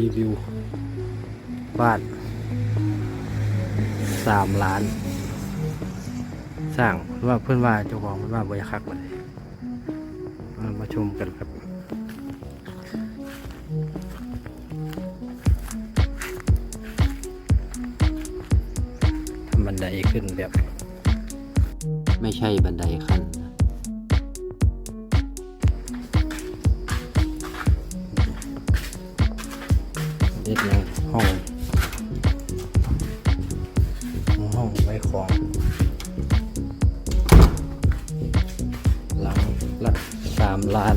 รีวิว บ้านสามล้าน สร้างเพื่อว่าเพื่อนว่าเจ้าของเพื่อนว่าบริคักมาเลยมามาชมกันครับทำบันไดขึ้นแบบ ไม่ใช่บันไดขั้น ด็ดยังห้องห้องไว้ของหลังละสามล้าน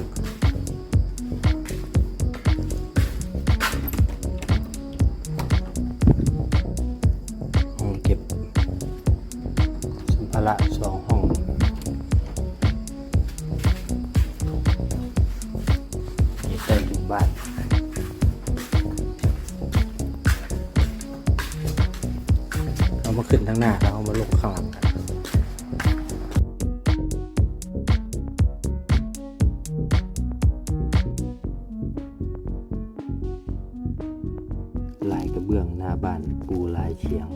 เชียง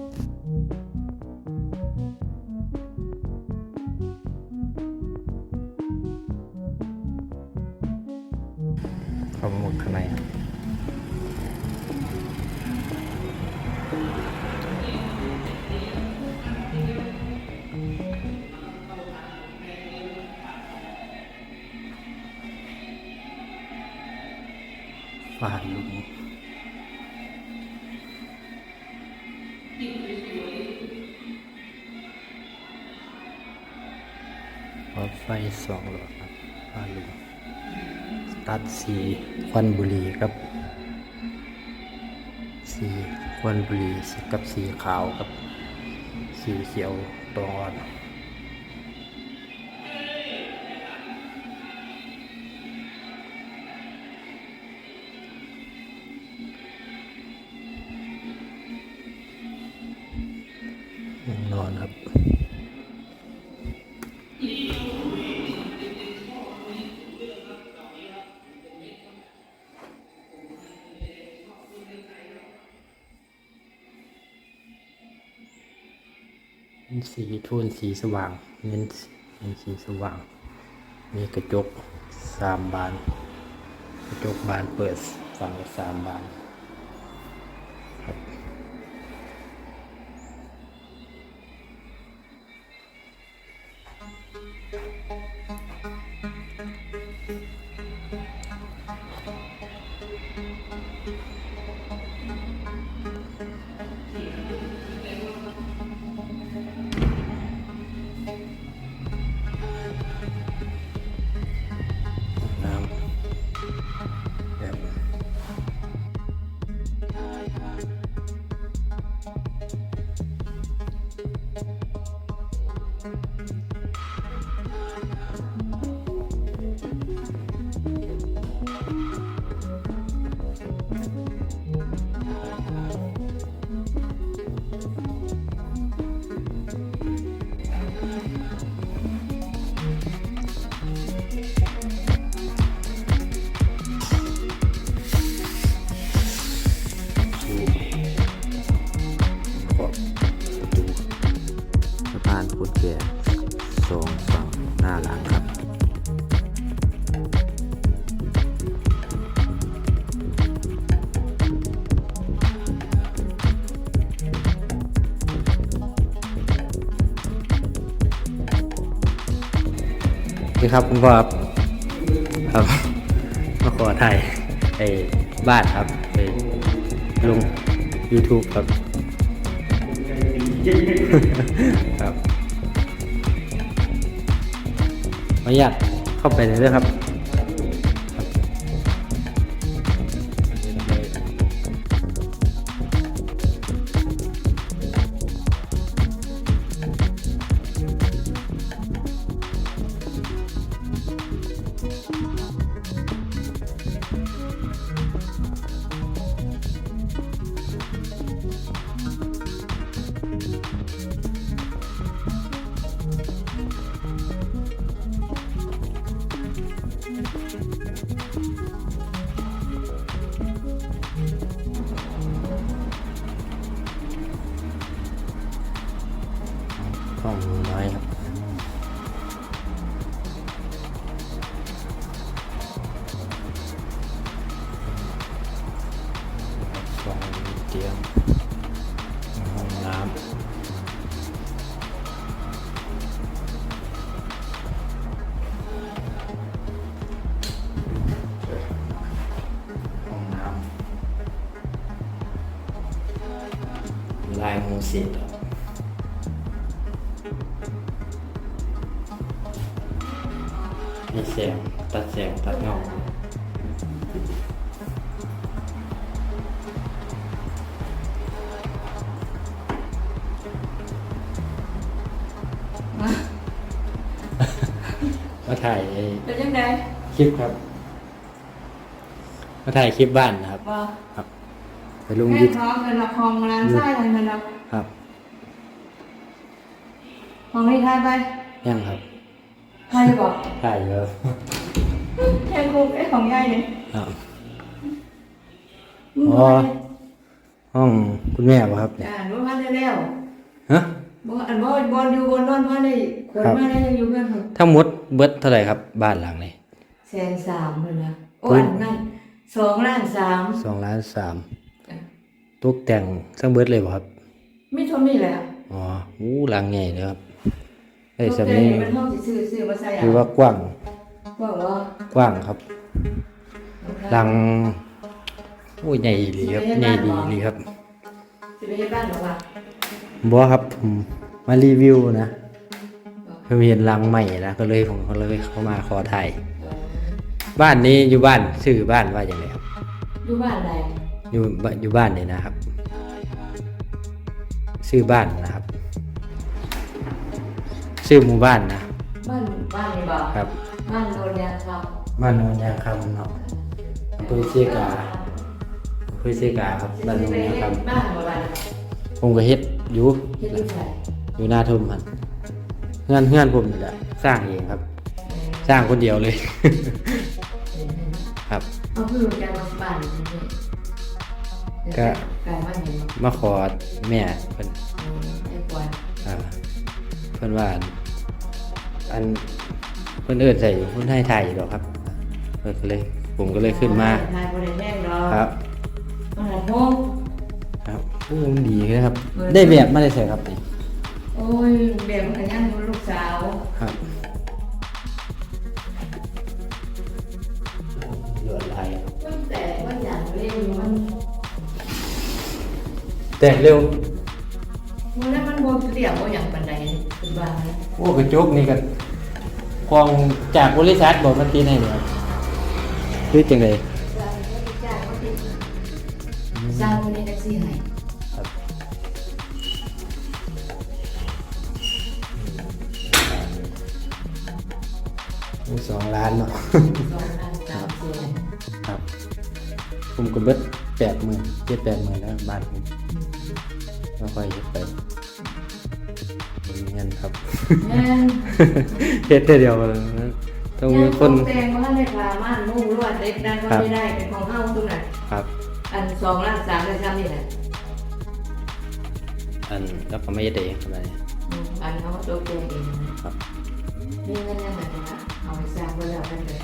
เขามหมดข้างในครับฝานลุง รถไฟสองหลอดครับานลุงตัดสีควันบุหรี่ครับ สีควันบุหรี่กับสีขาวกับ สีเขียวตัวอ่อน นอนครับสีโทนสีสว่างเน้นเน้นสีสว่าง มีกระจกสามบาน กระจกบานเปิดฝั่งละสามบานี่ครับคุณพ่อครับครับมาขอถ่ายไอ้บ้านครับไปลง YouTube ครับ ครับขออนุญาตเข้าไปเลยด้วยครับ สิตมีแสงตัดแสงตัดเงามาถ่ายไอ้เป็นยังไงคลิปครับ มาถ่ายคลิปบ้านนะครับ ว่าครับไปลงแม่ยูทท้องเป็นละครร้านไส้อะไรมันละครับ มองไม่ทายไปยังครับทายบอกถ่ายแล้วแค่คุกไอ้ของยายเนี่ยครับมึงอ๋อห้องคุณแม่ป่ะครับเนี่ยอ่านว่าพันได้แล้วฮะบ่อันบ่บอลอยู่บนนอนพันได้ขนมาได้ยังอยู่เพื่อนเถอะทั้งหมดเบิดเท่าไหร่ครับ บ้านหลังนี้แสนสามเลยนะโอ้คุณอันนั้นสองล้านสามสองล้านสามอะตกแต่งทั้งเบิดเลยป่ะครับไม่ชมนี่แหละอ๋ออู้หลังใหญ่เลยครับ ไอ้ตสำกแต่นี้มันห้องสิซื้อซื้อมาใส่คือว่ากว้างว่าว่ากว้างครับ หลังโอ้ยใหญ่ดีครับใหญ่ดีดีครับสิไปเฮ็ดบ้านหรอวะบอครับผมมารีวิวนะเพิ่งเห็นหลังใหม่นะก็เลยผมก็เลยเข้ามาขอถ่ายเออบ้านนี้อยู่บ้านชื่อบ้านว่าอย่างไรครับอยู่บ้านใดอยู่บ้านอยู่บ้านนี่นะครับชื่อบ้านนะครับ ชื่อหมู่บ้านนะ บ้านบ้านนี่บ่ครับ บ้านโนนยางครับบ้านโนนยางคำเนาะอำเภอเชียกาอำเภอเชียกาครับบ้านโนนยางคบ้านบ่บ้านำผมก็เฮ็ดอยู่เฮ็ดอยู่ไสอยู่หน้าทุ่มมันเฮือนเฮือนผมนี่แหละสร้างเองครับ สร้างคนเดียวเลย ครับ เอาเพิ่นรู้จักว่าบ้านนี่ก็ กลายบ้านเห็นบ่มาขอแม่เพิ่นอืมไอ้กวนอ่าเพิ่นว่า อันเพิ่นเอิ้นใส่เพิ่นให้ถ่ายอยู่ดอกครับเพิ่นก็เลย ผมก็เลยขึ้นมาทายบ่ได้แพงดอกครับมันละโมงครับโอ้มันดีนะครับ ได้แบบมาได้ใส่ครับนี่โอ้ยเดี๋ยวมันก็ยังอยู่ลูกสาวครับเหลือลายครับมันแต่มันอย่างเร็วมันแตกเร็ว มันแล้วมันบ่เตรียมบ่หยังปานใด คือว่านะโอ้กระจกนี่ก็กองจากบริษัทบอกมันตีให้เนี่ยหรือจังไดสร้างคนนี้แท็กซี่ให้ครับมีสองล้านเนาะสองล้านสามแสนครับผมก็เบิดแปดหมื่นเจ็ดแปดหมื่นแล้วบ้านผมไม่ค่อยเฮ็ดไปมี เงินครับ แม่นเฮ็ดแต่เดียวเลยนะต้องมีคน ยังตกแต่งว่าในพาม่านมุ่งลวดเล็กนั้นก็ครับ ไม่ได้เป็นของเฮาตรงนั้นครับ อันสองล้านสามล้านสามนี่แหละอันแล้วก็ไม่ได้เองทำไมอืมอันเขาตกแต่งเองนะครับนี่เงินยังไงนะเอาไปสร้างไว้แล้วกันเลย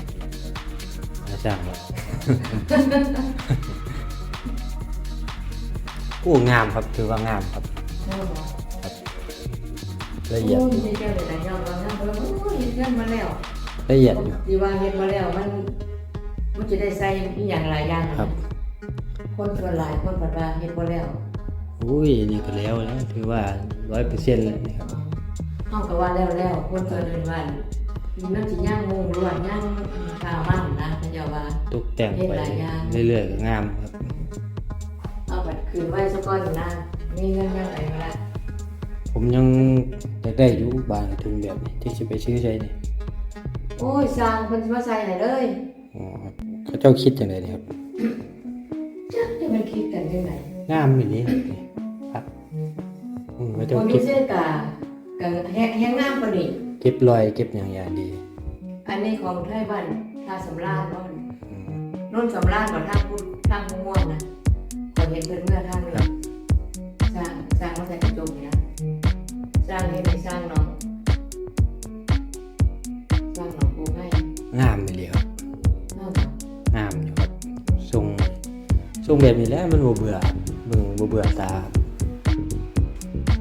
ไม่จ้างหรอกโอ้งามครับถือว่างามครับใช่ไหม ละเอียดโอ้อยู่ยเจ้าเลยนะยอมรับนะเพราะว่าโอ้ยเงินมาแล้วละเอียดอยู่ดีว่าเฮ็ดมาแล้วมันมันจะได้ใส่อีหยังหลายอย่างนะครับ คนส่วนหลายคนปัดว่าเฮ็ดบ่แล้วอุ้ยนี่ก็แล้วแล้วถือว่าร้อยเปอร์เซ็นต์เลยนะครับเฮาก็ว่าแล้วแล้วคนส่วนอื่นว่ามันสิย่างงงหรือว่าย่างข้าวมันนะเขาเจ้าว่าตกแต่งเฮ็ดไปหลายอย่างเรื่อยๆก็งามครับเอาบัดคืนไว้ซะก่อนนะมีเงินยังไงมาละ ผมยังอยากได้อยู่บ้านถึงแบบนี้ที่จะไปซื้อใช้นี่โอ้ยสร้างเพิ่นสิมาใส่ให้เลยอ๋อครับเขาเจ้าคิดอย่างไรนี่ครับจักจะมันคิดกันจังไดงามอย่างนี้ครับนี่ครับอืมเขาเจ้าบ่มีคิดเสื้อกาก็แฮงแฮงงามกว่านี้เก็บรอยเก็บอย่างอย่างดีอันนี้ของไทยบ้านท่าสำราญเนาะอืมนุ่นสำราญกว่าทางพูดทางม่วงนะขอเห็นเพื่อนเมื่อทางนี้ครับสร้างสร้างมาใส่กระจกนี่นะ สร้างให้ไม่สร้างน้อง สร้างน้องกูให้งามเลยครับนอกจางามอยู่ครับทรงทรงแบบนี้แล้วมันบ่เบื่อเบิ่งบ่เบื่อตาครับ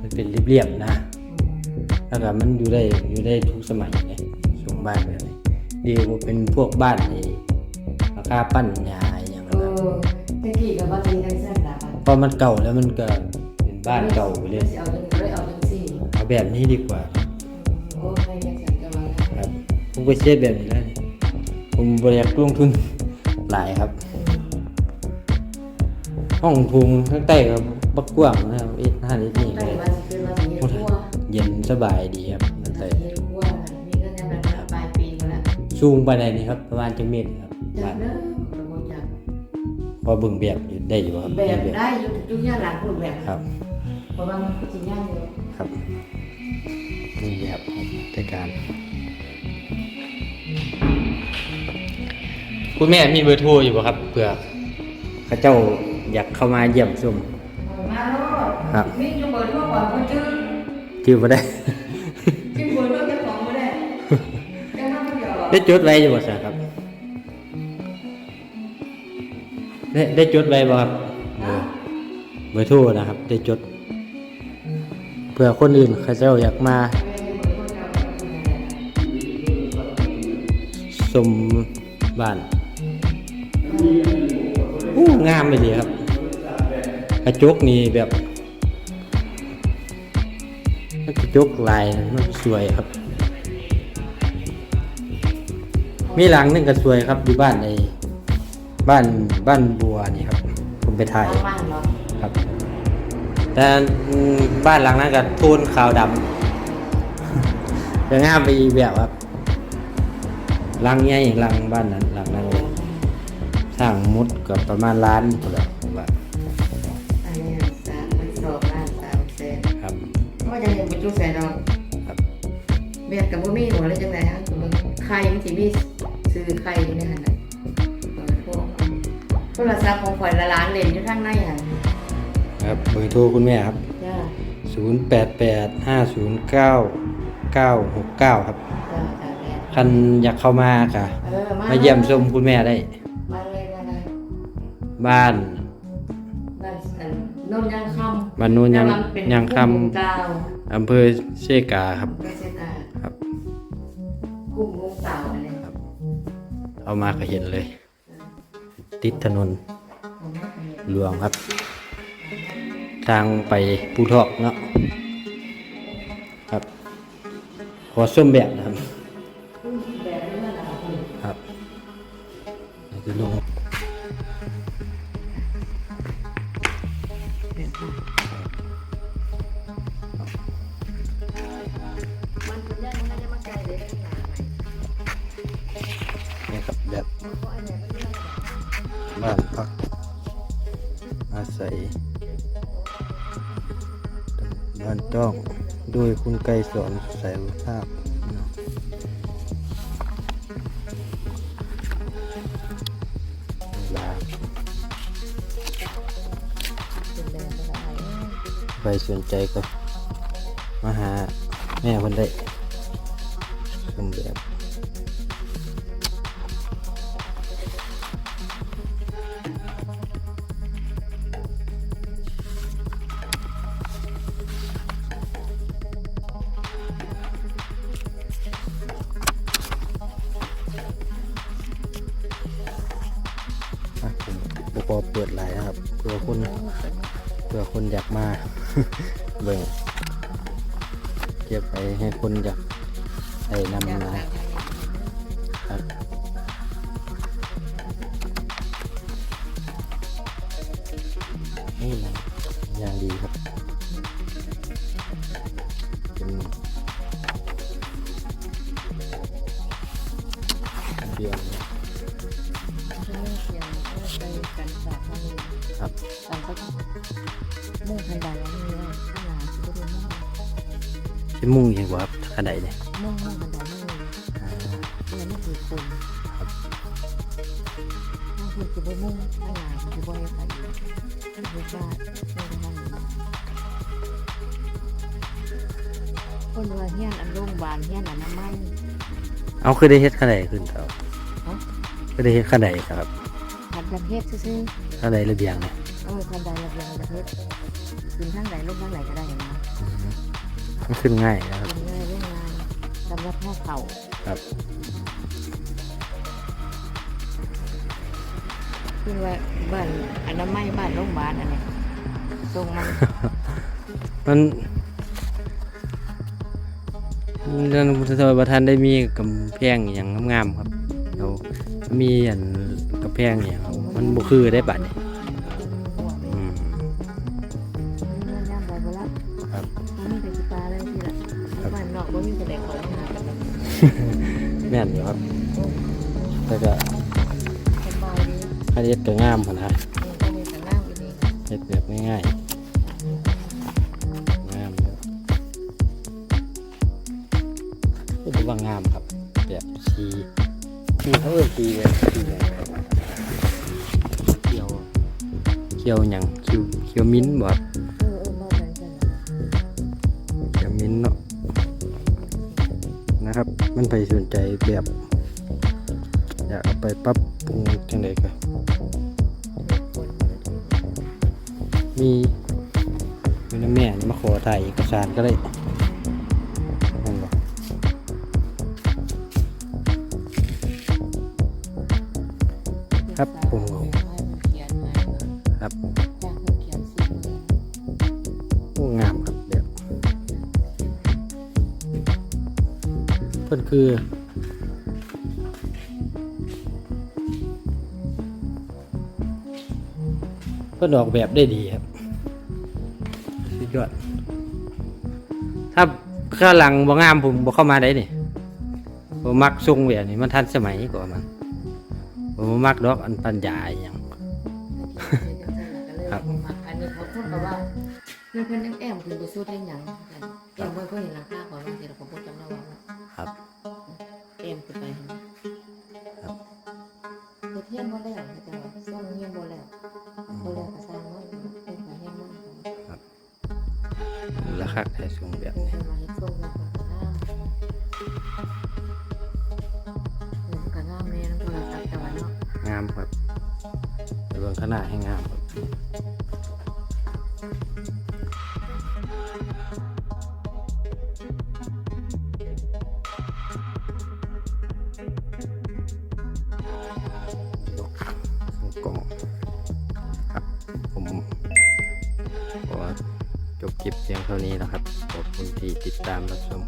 มันเป็นเรียบๆนะ แล้วก็มันอยู่ได้อยู่ได้ทุกสมัยไงทรงบ้านแบบนี้ดีกว่าเป็นพวกบ้านนี่ราคาปั้นยาอย่างเอนั้นนะอตะกี้ก็ว่าจะยังสร้างหลานเพราะมันเก่าแล้วมันก็เป็นบ้านเก่าไปเลย แบบนี้ดีกว่าโอ้ยจังซั่นก็ว่าแล้วครับผมก็เช็ดแบบนี้แล้วนี่ผมบริยากลงทุนหลายครับ ห้องทุงข้างใต้ก็บักกว้างนะครับเอ็ดห้านิดนี่ได้เลยว่าสิคือว่าสิเฮ็ดครัวเย็นสบายดีครับมันใส่เฮ็ดครัวมีก็แน่แบบปลายปีมาแล้วสูงไปไหนนี่ครับประมาณจังเมตรครับจับ้ากนเด้อบ่จักพอเบิ่งแบบอยู่ได้อยู่ครับแบบได้อยู่ทุกอย่างหลังพูดแบบครับเพราะว่ามันสิยากอยู่ครับ นี่แบบในการ คุณแม่มีเบอร์โทรอยู่ป่ะครับเผื่อเข้าเจ้าอยากเข้ามาเยี่ยมชมมาโลดครับมีอยู่เบิดทั่วก่อนบ่จื้อชื่อมาได้จิ้มเบิดทั่วเจ้าของบ่ได้จังนั้นเดียวได้จดไว้อยู่บ่ใช่ครับได้ได้จดไว้บ่ครับเบอร์เบอร์โทรนะครับ ได้จดเผื่อคนอื่นเขาเจ้าอยากมา ชมบ้านอู้งามไปดีครับ กระจกนี่แบบกระจกลายมันสวยครับ มีหลังนึงก็สวยครับอยู่บ้านในบ้านบ้านบัวนี่ครับ ผมไปถ่ายครับ แต่บ้านหลังนั้นก็โทนขาวดำจะงามไปอีกแบบครับ ลังใหญ่หลังบ้านนั้นหลังนั้นเลยสร้างมุดกับประมาณล้านพุ่นแหละผมว่าอันนี้สามมันสองล้านสามแสนครับเพราะว่าจะเห็นบ่จุใส่ดอกครับเบียดกับบ่มีหัวเลยจังไดฮะเบิ่งไข่มันสิมีซื้อไข่ในหั่นน่ะเปิดพวกโทรศัพท์ของข่อยละล้านเล่นอยู่ทางในหั่นครับเบอร์โทรคุณแม่ครับจ้า0 8 8 5 0 9 9 6 9 ครับจ้าจ้าแม่ คันอยากเข้ามาค่ะเออมามาเยี่ยมชมคุณแม่ได้ มาเลยมาเลยบ้านบ้านอันโนนยังคำบ้านโน้นยังแต่ว่าเป็นยังคกุ้งดาวำอำเภอเชกาครับ ไม่ใช่ตาครับ กุ้งมุงเต่าอะไร เอามาก็เห็นเลย ติดถนนหลวงครับ ทางไปภูทอกเนาะครับ ขอส้มแบบนะครับแบบาไหมนี่ครับแบบเพราะอันเนี้ยมันเรื่องบ้านพัก อาศัยบ้านต้องโดยคุณไกรสอนสายภาพ รใครสนใจก็มาหาแม่คนได้ชมแบบอะผมบพอเปิดไหลนะครับเพื่อคน เพื่อคนอยากมา เบิ่งเก็บไปให้คนอยากไอ้นำนะครับ ใช้มุ่งยังกว่าครับขนาดไหนเนี่ยมุ่งมุ่งทันใดมุ่งอ่าเนี่ยไม่ถือคนบางทีจะไปมุ่งข้างหลังจะบ่อยไปที่บุกาไม่ได้ห้องคนว่าเฮียนอันโรงพยาบาลเฮียนอันน้ำมันเอาคือได้เฮ็ดขนาดไหนขึ้นครับฮะคือได้เฮ็ดขนาดไหนครับขันจะเฮ็ดซื่อถ้าใดระเบียงเนี่ยเออคันใดระเบียงจะเฮ็ดกินทางใดลงทางไหนก็ได้ มันขึ้นง่ายนะครับกินง่ายเรื่องงานสำหรับพ่อเข่าครับขึ้นว่าบ้านอนามัยบ้านโรงพยาบาลอันนี้ส่งมันมันเรื่องพุทธศาสนาท่านได้มีกำแพงอหย่างงามๆครับเรามีอันกำแพงอหย่างมันบ่คือได้บัดนี่อื ม่นอยู่ครับ แต่ก็สบายดีคันเฮ็ดก็งามขนะนี่ก็มีแต่น้ำอยู่นี่เฮ็ดแบบง่ายๆ งามอยู่ก็ถือว่างามครับ แบบสีสีเขาเอิ้นสีแบบสีอะไรครับเขียวเขียวหยังเขียวเขียวมิ้นท์บ่ครับเออเออมาแบบนั้นเขียวมิ้นท์เนาะนะครับ มันไปสนใจ แบบ อยากเอาไปปรับปรุงจังไดก็มีมีน้ำแม่มาขอถ่ายเอกสารก็ได้เห็นบ่ครับผมครับโอ้งามครับแบบเพิ่อนคือ นออกแบบได้ดีครับสุดยอดถ้าข้างหลังบ่งามผมบ่เข้ามาได้นี่ผมมักทรงแบบนี้มันทันสมัยกว่ามันผมบ่มักดอกอันปัญญาอหย่างครับอันนี้เขาพูดกับว่าเพื่อนเพื่อนแอมคุณไปสู้ได้หยังแอมเพื่อนเพื่อนเห็นราคาก่อนบางทีเราก็พูดจำได้ว่าครับ พท์แต่ว่าเนาะงามครับแต่เบิ่งขนาดให้งามครับ ติดตามรับชม